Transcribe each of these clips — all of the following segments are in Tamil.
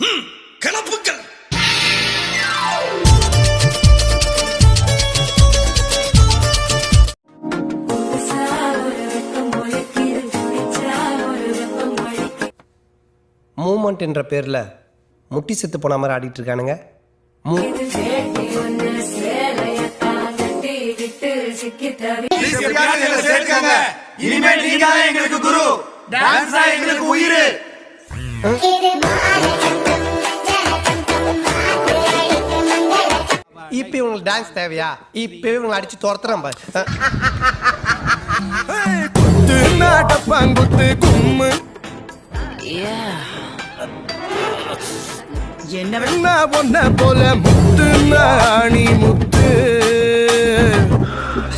ம், கிளப்புக்கள் மூமெண்ட் என்ற பேரில் முட்டி செத்து போன மாதிரி ஆடிட்டு இருக்கானுங்க. மூ இனிமே நீங்க எங்களுக்கு குரு. டான்ஸ் எங்களுக்கு உயிர். இவங்களுக்கு டான்ஸ் தேவையா? இப்போ இவங்களை அடிச்சு துரத்துறேன் பாரு. அஹ். டப்பாங்குத்து கும்மு. என்ன பொண்ண போல முத்து நாணி முத்து.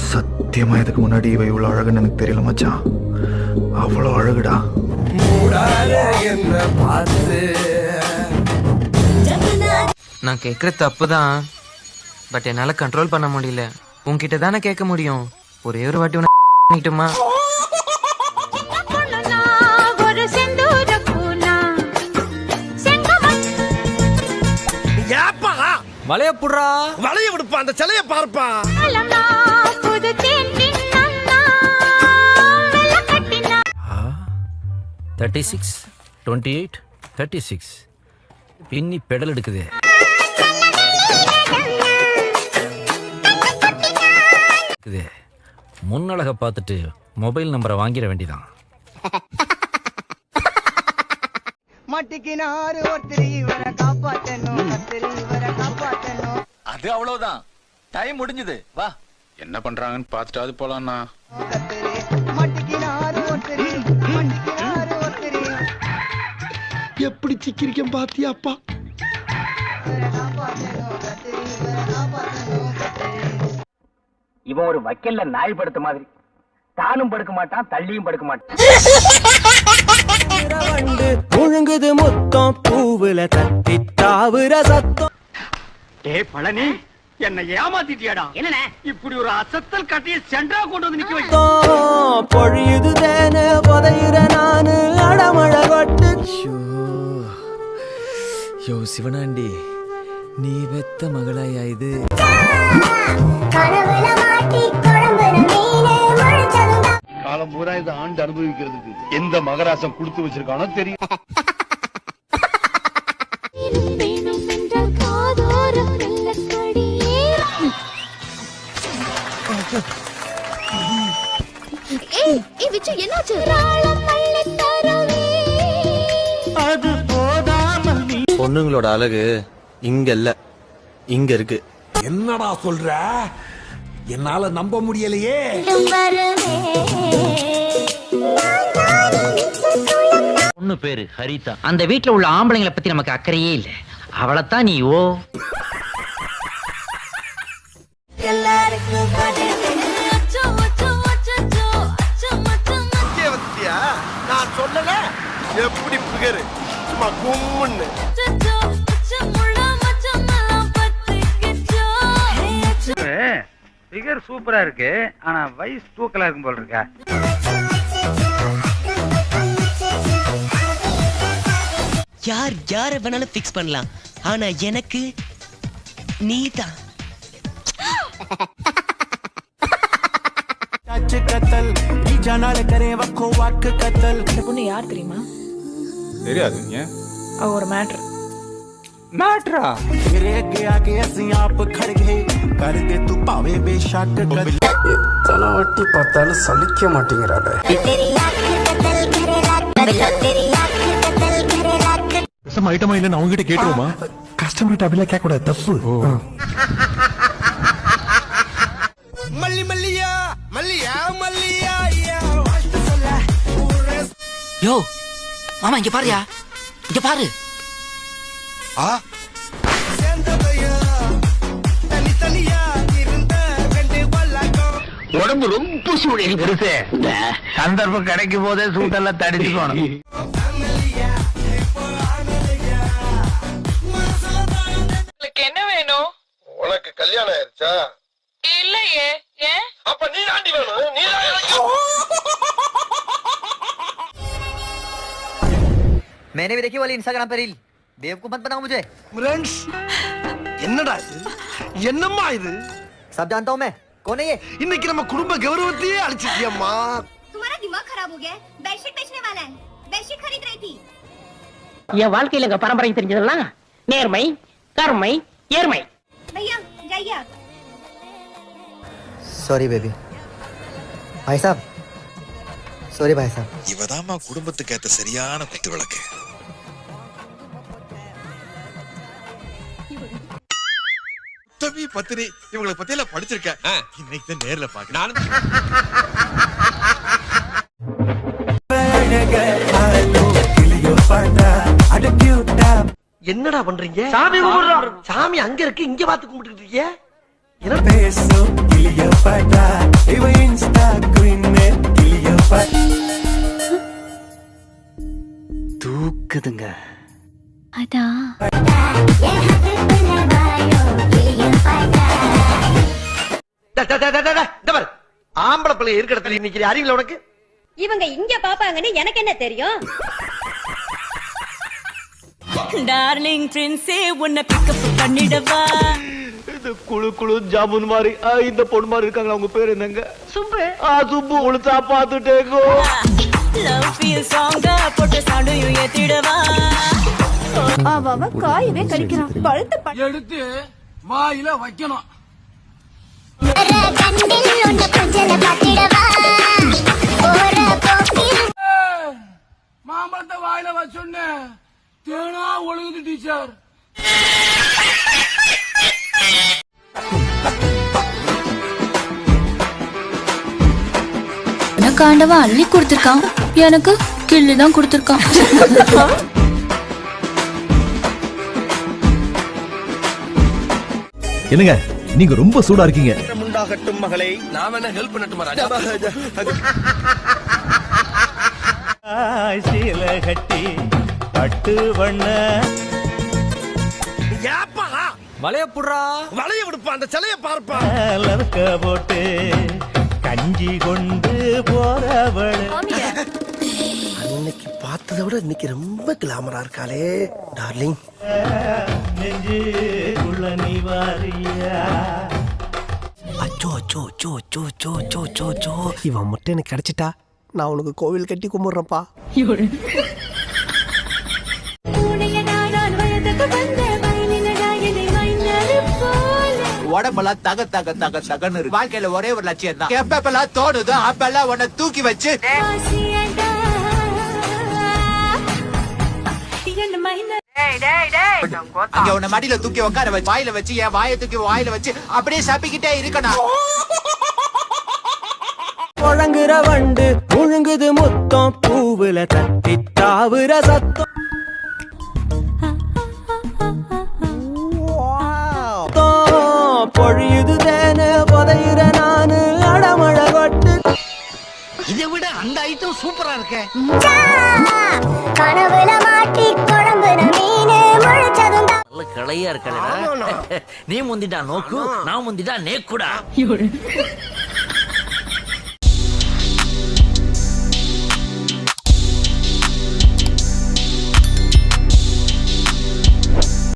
சத்தியமா இதுக்கு முன்னாடி இவ இவ்வளவு அழகுன்னு எனக்கு தெரியல மச்சான். அவ்வளோ அழகுடா. மூடாத என்ன பார்த்து. நான் கேட்குற தப்பு தான் பட் என்னால் கண்ட்ரோல் பண்ண முடியல. உன்கிட்ட தானே கேட்க முடியும். ஒரே ஒரு வாட்டி உன செங்கமன் ஏப்பா? வளையப்புடுறா வளைய விடுப்பா அந்த சிலைய பார்ப்பா. Thirty six twenty eight thirty six பின்னி பெடல் எடுக்குது. முன்னழக பார்த்துட்டு மொபைல் நம்பரை வாங்கிட வேண்டியதான் மட்டிக்கினாரு ஒருத்தர் இவரை காப்பாத்தணும் கத்திரி இவரை காப்பாத்தணும். அது அவ்வளவுதான். டைம் முடிஞ்சது. வா. என்ன பண்றாங்கன்னு பார்த்துட்டாவது போலாம்ண்ணா. மட்டிக்கினாரு ஒருத்தர் மட்டிக்கினாரு ஒருத்தர். எப்படி சிக்கிரிக்கம் பாத்தியாப்பா இவரை காப்பாத்தணும் கத்திரி இவன் ஒரு வக்கல்ல நாய் படுத்த மாதிரி. தானும் படுக்க மாட்டான் தள்ளியும் படுக்க மாட்டான். முத்தம் பூவுல தட்டி தாவுற சத்தம். டே பழனி என்ன ஏமாத்திட்டியாடா. என்ன இப்படி ஒரு அசத்தல் கட்டிய சென்றா கொண்டு வந்து நிக்க வைக்க. பொழியுது தேனு புதையுற நானு அடமழ கொட்டு. யோ சிவனாண்டி. நீ வெத்த மகளாயா இது? காலம் பூரா இந்த ஆண்டு அனுபவிக்கிறதுக்கு எந்த மகராசம் கொடுத்து வச்சிருக்கானோ தெரியும். பொண்ணுங்களோட அழகு இங்க இல்ல. இங்க இருக்கு. என்னடா சொல்ற? என்னால நம்ப முடியலையே. பொண்ணு பேரு ஹரிதா. அந்த வீட்ல உள்ள ஆம்பளைங்களை பத்தி நமக்கு அக்கறையே இல்ல. அவளைத்தான் நீ ஓ. நான் சொல்லல. எப்படி பிகரு. சும்மா கும்முன்னு. சூப்பரா இருக்கு. ஆனா வயசு தூக்கலா இருக்கும் போல இருக்கா? யார் யார வேணாலும் ஃபிக்ஸ் பண்ணலாம். ஆனா எனக்கு நீதான். கத்தல் ஜனால கரே வக்கோ வாக்கு கத்தல் இந்த பொண்ணு யார் தெரியுமா? தெரியாது ஒரு மேட்ரு மேட்ரா கே ஆகே அசி ஆப் கட கருதே துப்பாவே ஷாட்டு எத்தனை வட்டி பார்த்தாலும் சலிக்க மாட்டேங்கிறாரு பேசாம ஐட்டமா இல்லைன்னு அவங்க கிட்ட கேட்டுருவோமா கஸ்டமர் அப்படிலாம் கேட்க கூடாது தப்பு மல்லி மல்லியா மல்லியா மல்லியா யோ மாமா இங்க பாருயா. இங்க பாரு. ஆ? உடம்பு ரொம்ப சூழல் பெருசு சந்தர்ப்பம் கிடைக்கும் போதே சூட்டெல்லாம் தடிச்சுக்கணும் என்ன வேணும் உனக்கு கல்யாணம் ஆயிருச்சா இல்லையே ஏன் அப்ப நீ தாண்டி வேணும் நீ मैंने भी देखी वाली इंस्टाग्राम पर रील बेवकूफ मत बनाओ मुझे என்னடா இது என்னம்மா இது सब जानता हूँ मैं कौन है ये இன்னைக்கு நம்ம குடும்ப கௌரவத்தையே அழிச்சிட்டியம்மா तुम्हारा दिमाग खराब हो गया है बेडशीट बेचने वाला है बेडशीट खरीद रही थी என் வாழ்க்கையில எங்க பரம்பரை தெரிஞ்சதெல்லாம் நேர்மை கருமை ஏர்மை भैया जाइए आप सॉरी बेबी भाई साहब सॉरी भाई साहब இவதாம்மா குடும்பத்துக்கு ஏத்த சரியான குத்து விளக்கு உத்தமி பத்தினி இவங்களை பத்தி எல்லாம் படிச்சிருக்கேன். இன்னைக்கு தான் நேர்ல பாக்க என்னடா பண்றீங்க? சாமி கும்பிடுறோம் சாமி அங்க இருக்கு இங்க பார்த்து கும்பிட்டு இருக்கீங்க தூக்குதுங்க. அதான். ஆம்பளை பிள்ளை இருக்கிற இடத்துல நிக்கிற அறிவில உனக்கு? இவங்க இங்க பாப்பாங்கன்னு எனக்கு என்ன தெரியும்? டார்லிங் பிரின்ஸே உன்னை பிக்கப் பண்ணிடவா? இந்த குழு குழு ஜாமுன் மாதிரி ஆ, இந்த பொண்ணு மாதிரி இருக்காங்களா? உங்க பேர் என்னங்க? சுப்பு. ஆ சுப்பு உளுத்தா பாத்துட்டேங்கோ லவ் ஃபீல் சாங்கா போட்டு சாண்டையும் ஏத்திடவா? அவ காயவே கடிக்கிறான். பழுத்த எடுத்து வாயில வைக்கணும். மாம்பழத்தை வாயில வச்சோன்னு தேனா ஒழுகுது டீச்சர். எனக்கு ஆண்டவன் அள்ளி கொடுத்துருக்கான். எனக்கு கிள்ளி தான் கொடுத்துருக்கான். என்னங்க நீங்க ரொம்ப சூடா இருக்கீங்க. உண்டாகட்டும் மகளே. நான் வேணா ஹெல்ப் பண்ணட்டுமா ராஜா? சீல கட்டி பட்டு வண்ண. ஏப்பா? வளைய புடுறா? வளைய விடுப்பா அந்த சிலைய பார்ப்பா. லவக்க போட்டு கஞ்சி கொண்டு போறவள். அன்னைக்கு பார்த்ததை விட இன்னைக்கு ரொம்ப கிளாமரா இருக்காளே டார்லிங் நெஞ்சு உள்ள நீ வாரியா. அச்சோ அச்சோ அச்சோ அச்சோ அச்சோ அச்சோ அச்சோ அச்சோ இவன் மட்டும் எனக்கு கிடைச்சிட்டா? நான் உனக்கு கோவில் கட்டி கும்பிடுறேன்ப்பா. உடம்பெல்லாம் தக தக தக தகன்னு இருக்கு. வாழ்க்கையில ஒரே ஒரு லட்சியம் தான் எப்பப்பெல்லாம் தோணுதோ அப்பெல்லாம் உன்னை தூக்கி வச்சு அங்க உன்னை மடியில தூக்கி உட்கார வச்சு வாயில வச்சு என் வாயை தூக்கி வாயில வச்சு அப்படியே சப்பிக்கிட்டே இருக்கணும். முழங்குற வண்டு முழுங்குது முத்தம் பூவுல தட்டி தாவுற சத்தம் பொழியுது தேனு புதையுற நானு அடமழ கொட்டு. இதை விட அந்த ஐட்டம் சூப்பரா இருக்கே. கனவுல மாட்டி முழிச்சதும் கிளையா இருக்கலடா நீ முந்திட்டா நோக்கு நான் முந்திட்டா நேக்குடா.